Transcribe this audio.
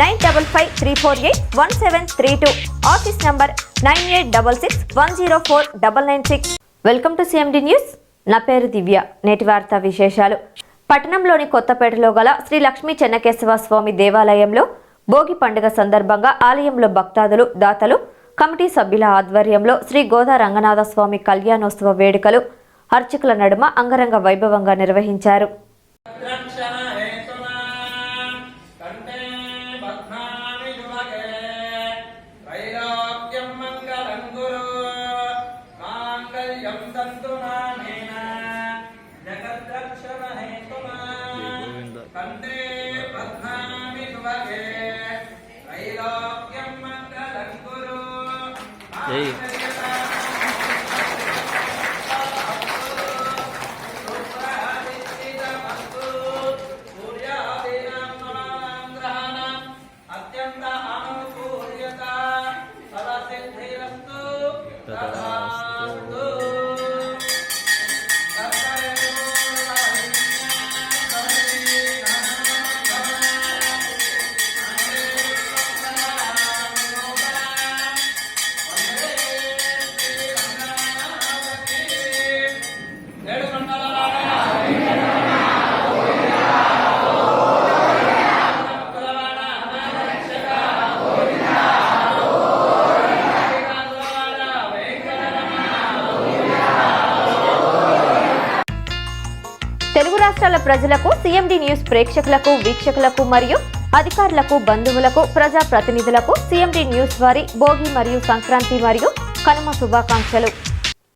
nine double five three four eight one seven three two. Office number nine eight double six one zero four double nine six. Welcome to CMD news. నా పేరు దివ్య. నేటి వార్తా విశేషాలు. పట్టణంలోని కొత్తపేటలో గల శ్రీ లక్ష్మీ చెన్నకేశవ స్వామి దేవాలయంలో భోగి పండుగ సందర్భంగా ఆలయంలో భక్తాదులు దాతలు కమిటీ సభ్యుల ఆధ్వర్యంలో శ్రీ గోదా రంగనాథ స్వామి కళ్యాణోత్సవ వేడుకలు అర్చకుల నడుమ అంగరంగ వైభవంగా నిర్వహించారు. తంతు నానేన జగద్రక్షణ హేతునా కంఠే బధ్నామి యువకే త్రైలోక్యం మంగళం గురు. అత్యంత అనుకూల్యత సదసిద్ధిరస్తు తదాస్తు రాష్ట్రాల ప్రజలకు సీఎండి న్యూస్ ప్రేక్షకులకు వీక్షకులకు మరియు అధికారులకు బంధువులకు ప్రజా ప్రతినిధులకు సిఎండి న్యూస్ వారి భోగి మరియు సంక్రాంతి మరియు కనుమ శుభాకాంక్షలు.